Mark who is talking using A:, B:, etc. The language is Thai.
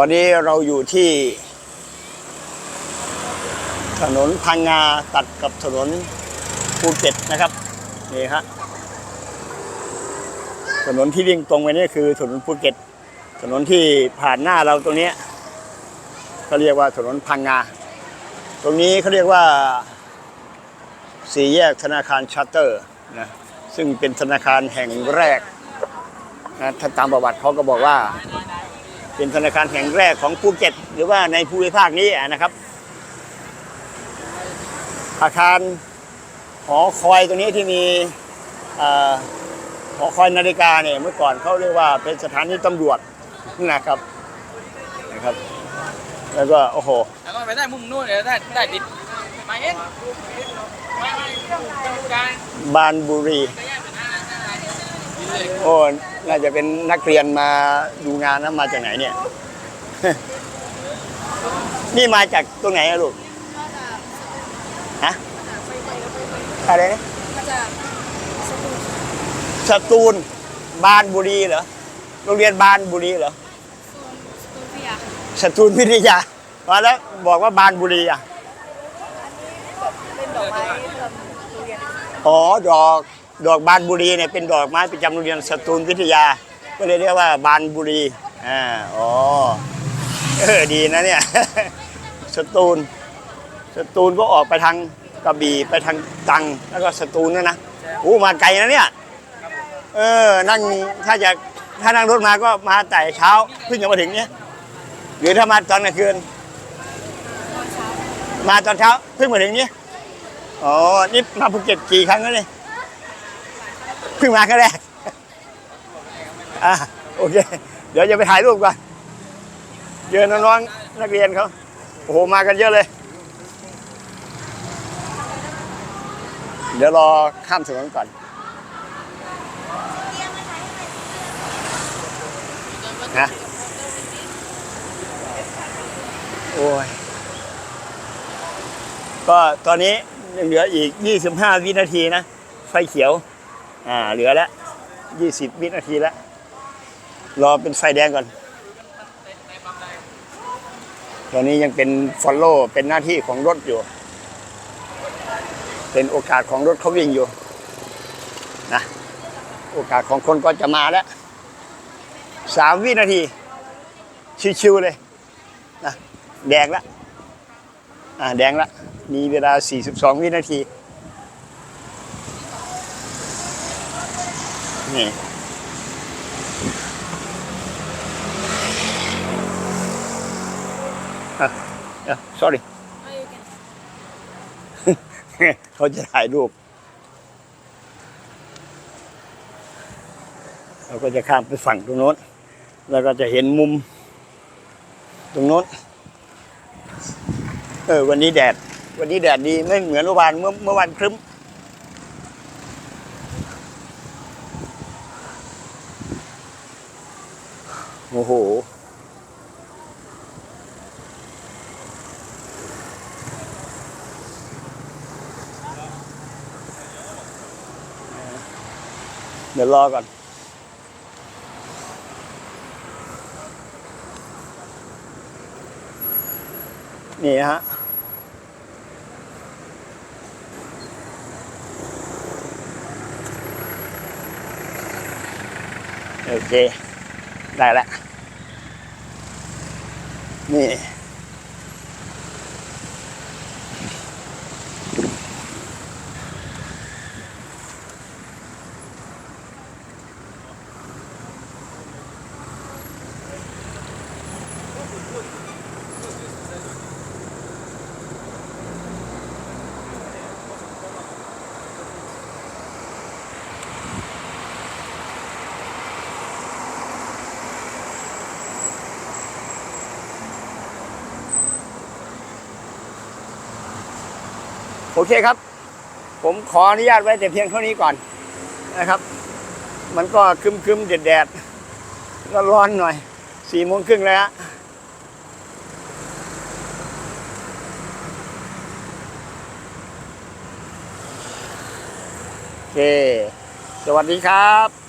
A: ตอนนี้เราอยู่ที่ ถนนพังงาตัดกับถนนภูเก็ตนะครับนี่ฮะถนนที่วิ่งตรงไปนี่คือถนนภูเก็ต ถนนที่ผ่านหน้าเราตรงนี้เขาเรียกว่าถนนพังงา ตรงนี้เขาเรียกว่าสี่แยกธนาคารชัตเตอร์นะซึ่งเป็นธนาคารแห่งแรกนะถ้าตามประวัติเขาก็บอกว่า เป็นธนาคารแห่งแรกของภูเก็ต หรือว่าในภูมิภาคนี้นะครับ อาคารหอคอยตรงนี้ที่มีเอ่อหอคอยนาฬิกาเนี่ยเมื่อก่อนเขาเรียกว่าเป็นสถานีตำรวจนะครับนะครับ แล้วก็โอ้โห
B: แล้วก็ไปได้มุมนู้นเดี๋ยวได้ได้ติดมาเองไม่ไม่การ
A: บานบุรีโอ้ น่าจะเป็นนักเรียนมาดูงานนะมาจากไหนเนี่ย นี่มาจากตรงไหนอะลูกฮะอะไรนะ
C: มาจาก
A: สตูลบานบุรีเหรอโรงเรียนบานบุรีเหรอ
C: โซนสตูดิโอ
A: สตูลพิทยามาแล้วบอกว่าบานบุรีอะ
C: เป็นดอกไม้แบบโรงเรียน
A: อ๋อดอก ดอกบานบุรีเนี่ยเป็นดอกไม้ประจำโรงเรียนสตูลวิทยา ก็เลยเรียกว่าบานบุรีอ่าอ๋อเออดีนะเนี่ย สตูล สตูลก็ออกไปทางกระบี่ไปทางตรังแล้วก็สตูลนะนะโอ้มาไกลนะเนี่ยเออนั่งถ้าจะถ้านั่งรถมาก็มาแต่เช้าเพิ่งจะมาถึงเนี่ยหรือถ้ามาตอนกลางคืน มาตอนเช้าเพิ่งมาถึงเนี่ยอ๋อนี่มาภูเก็ตกี่ครั้งแล้วเนี่ย เพิ่งมาครั้งแรกอะโอเค เดี๋ยวจะไปถ่ายรูปก่อนเจอน้องๆนักเรียนเขาโอ้โหมากันเยอะเลย เดี๋ยวรอข้ามถนนก่อนนะโอ้ย ก็ตอนนี้ยังเหลืออีก 25 วินาทีนะ ไฟเขียว อ่าเหลือแล้ว20วินาทีแล้วรอเป็นไฟแดงก่อน ตอนนี้ยังเป็นฟอลโล่เป็นหน้าที่ของรถอยู่ เป็นโอกาสของรถเขาวิ่งอยู่นะโอกาสของคนก็จะมาแล้ว3วินาที ชิวๆเลยนะแดงแล้วอ่าแดงละมีเวลา 42 วินาที นี่อะอะ sorry เขาจะถ่ายรูป เราก็จะข้ามไปฝั่งตรงโน้น แล้วก็จะเห็นมุม ตรงโน้น เออ วันนี้แดด วันนี้แดดดีไม่เหมือนเมื่อวานเมื่อเมื่อวานครึ้ม โอ้โห เดี๋ยวรอก่อนนี่ฮะ โอเค ได้แล้วนี่ โอเคครับ ผมขออนุญาตไว้แต่เพียงเท่านี้ก่อนนะครับ มันก็คึมคึมแดดแดดร้อนหน่อยสี่โมงครึ่งแล้วฮะโอเค สวัสดีครับ